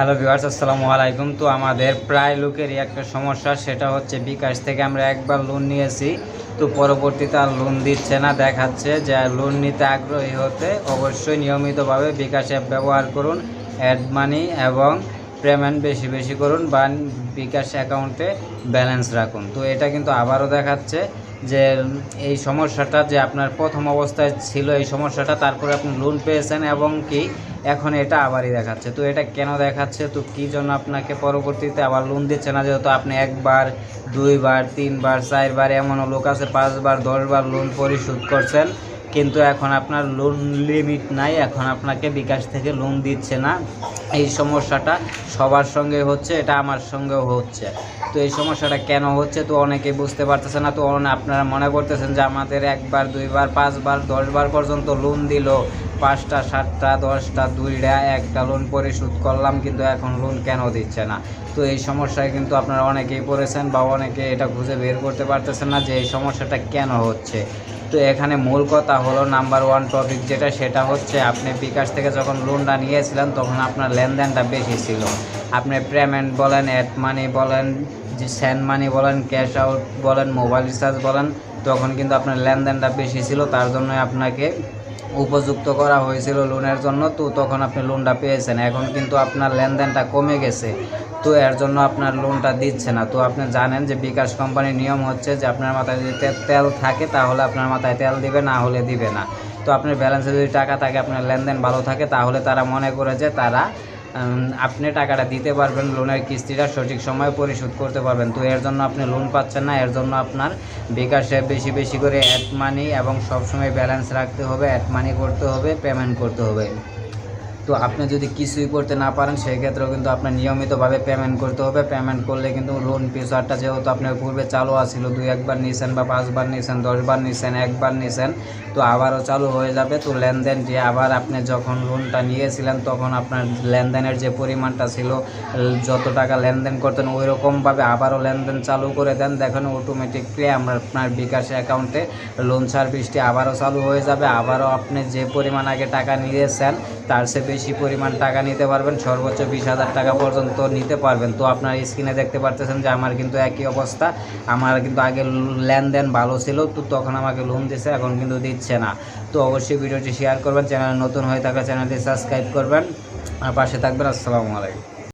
Hello viewers, আসসালামু আলাইকুম। তো আমাদের প্রায় লোকেরই একটা সমস্যা, সেটা হচ্ছে বিকাশ থেকে আমরা একবার লোন নিয়েছি, তো পরবর্তীতে আর লোন দিচ্ছে না, দেখাচ্ছে যে লোন নিতে আগ্রহী হতে অবশ্যই নিয়মিতভাবে বিকাশ অ্যাপ ব্যবহার করুন অ্যাড মানি এবং পেমেন্ট বেশি বেশি করুন বা বিকাশ অ্যাকাউন্টে ব্যালেন্স রাখুন। তো এটা কিন্তু আবারও দেখাচ্ছে যে এই সমস্যাটা যে আপনার প্রথম অবস্থায় ছিল, এই সমস্যাটা তারপরে আপনি লোন পেয়েছেন এবং কি এখন এটা আবারই দেখাচ্ছে। তো এটা কেন দেখাচ্ছে? তো কী জন্য আপনাকে পরবর্তীতে আবার লোন দিচ্ছে না? যেহেতু আপনি একবার, দুইবার, তিনবার, চারবার এমনও লোক আছে, পাঁচবার, দশবার লোন পরিশোধ করছেন। কিন্তু এখন আপনার লোন লিমিট নাই, এখন আপনাকে বিকাশ থেকে লোন দিচ্ছে না। এই সমস্যাটা সবার সঙ্গে হচ্ছে, এটা আমার সঙ্গেও হচ্ছে। তো এই সমস্যাটা কেন হচ্ছে তো অনেকে বুঝতে পারতেছে না, তো আপনারা মনে করতেছেন যে আমাদের একবার, দুইবার, পাঁচবার, দশবার পর্যন্ত লোন দিল। পাঁচটা, সাতটা, দশটা, দুইটা, একটা লোন পরিশোধ করলাম, কিন্তু এখন লোন কেন দিচ্ছে না? তো এই সমস্যায় কিন্তু আপনারা অনেকেই পড়েছেন বা অনেকে এটা খুঁজে বের করতে পারতেছেন না যে এই সমস্যাটা কেন হচ্ছে। তো এখানে মূল কথা হলো নাম্বার ওয়ান টপিক যেটা, সেটা হচ্ছে আপনি বিকাশ থেকে যখন লোনটা নিয়েছিলেন, তখন আপনার লেনদেনটা বেশি ছিল। আপনি পেমেন্ট বলেন অ্যাড মানি বলেন, যে স্যান্ড মানি বলেন ক্যাশ আউট বলেন মোবাইল রিচার্জ বলেন, তখন কিন্তু আপনার লেনদেনটা বেশি ছিল। তার জন্য আপনাকে উপযুক্ত করা হয়েছিল লোনের জন্য। তো তখন আপনি লোনটা পেয়েছেন। এখন কিন্তু আপনার লেনদেনটা কমে গেছে। তো এর জন্য আপনার লোনটা দিচ্ছে না। তো আপনি জানেন যে বিকাশ কোম্পানির নিয়ম হচ্ছে যে আপনার মাথায় যদি তেল থাকে তাহলে আপনার মাথায় তেল দিবে, না হলে দিবে না। তো আপনার ব্যালেন্সে যদি টাকা থাকে, আপনার লেনদেন ভালো থাকে, তাহলে তারা মনে করে যে তারা আপনি টাকাটা দিতে পারবেন লোনের কিস্তিটা সঠিক সময়ে পরিশোধ করতে পারবেন। তো এর জন্য আপনি লোন পাচ্ছেন না, এর জন্য আপনার বিকাশে বেশি বেশি করে অ্যাড মানি এবং সবসময় ব্যালেন্স রাখতে হবে অ্যাড মানি করতে হবে পেমেন্ট করতে হবে। তো আপনি যদি কিছুই করতে না পারেন সেই ক্ষেত্রেও কিন্তু আপনার নিয়মিতভাবে পেমেন্ট করতে হবে। পেমেন্ট করলে কিন্তু লোন ফিচারটা যেহেতু আপনার পূর্বে চালু আছিল, দুই একবার নিয়েছেন বা পাঁচবার নিয়েছেন দশবার নিয়েছেন একবার নিয়েছেন তো আবারও চালু হয়ে যাবে। তো লেনদেনটি আবার আপনি যখন লোনটা নিয়েছিলেন, তখন আপনার লেনদেনের যে পরিমাণটা ছিল, যত টাকা লেনদেন করতেন ওই রকমভাবে আবারও লেনদেন চালু করে দেন। দেখেন অটোমেটিকলি আমরা আপনার বিকাশ অ্যাকাউন্টে লোন সার্ভিসটি আবারও চালু হয়ে যাবে। আবারও আপনি যে পরিমাণ আগে টাকা নিয়েছেন তার চেয়ে বেশি পরিমাণ টাকা নিতে পারবেন, সর্বোচ্চ বিশ হাজার টাকা পর্যন্ত নিতে পারবেন। তো আপনার স্ক্রিনে দেখতে পারতেছেন যে আমার কিন্তু একই অবস্থা। আমার কিন্তু আগে লেনদেন ভালো ছিল, তো তখন আমাকে লোন দিছে, এখন কিন্তু দিচ্ছে না। তো অবশ্যই ভিডিওটি শেয়ার করবেন, চ্যানেল নতুন হয়ে থাকলে চ্যানেলটি সাবস্ক্রাইব করবেন। আর পাশে থাকবেন, আসসালামু আলাইকুম।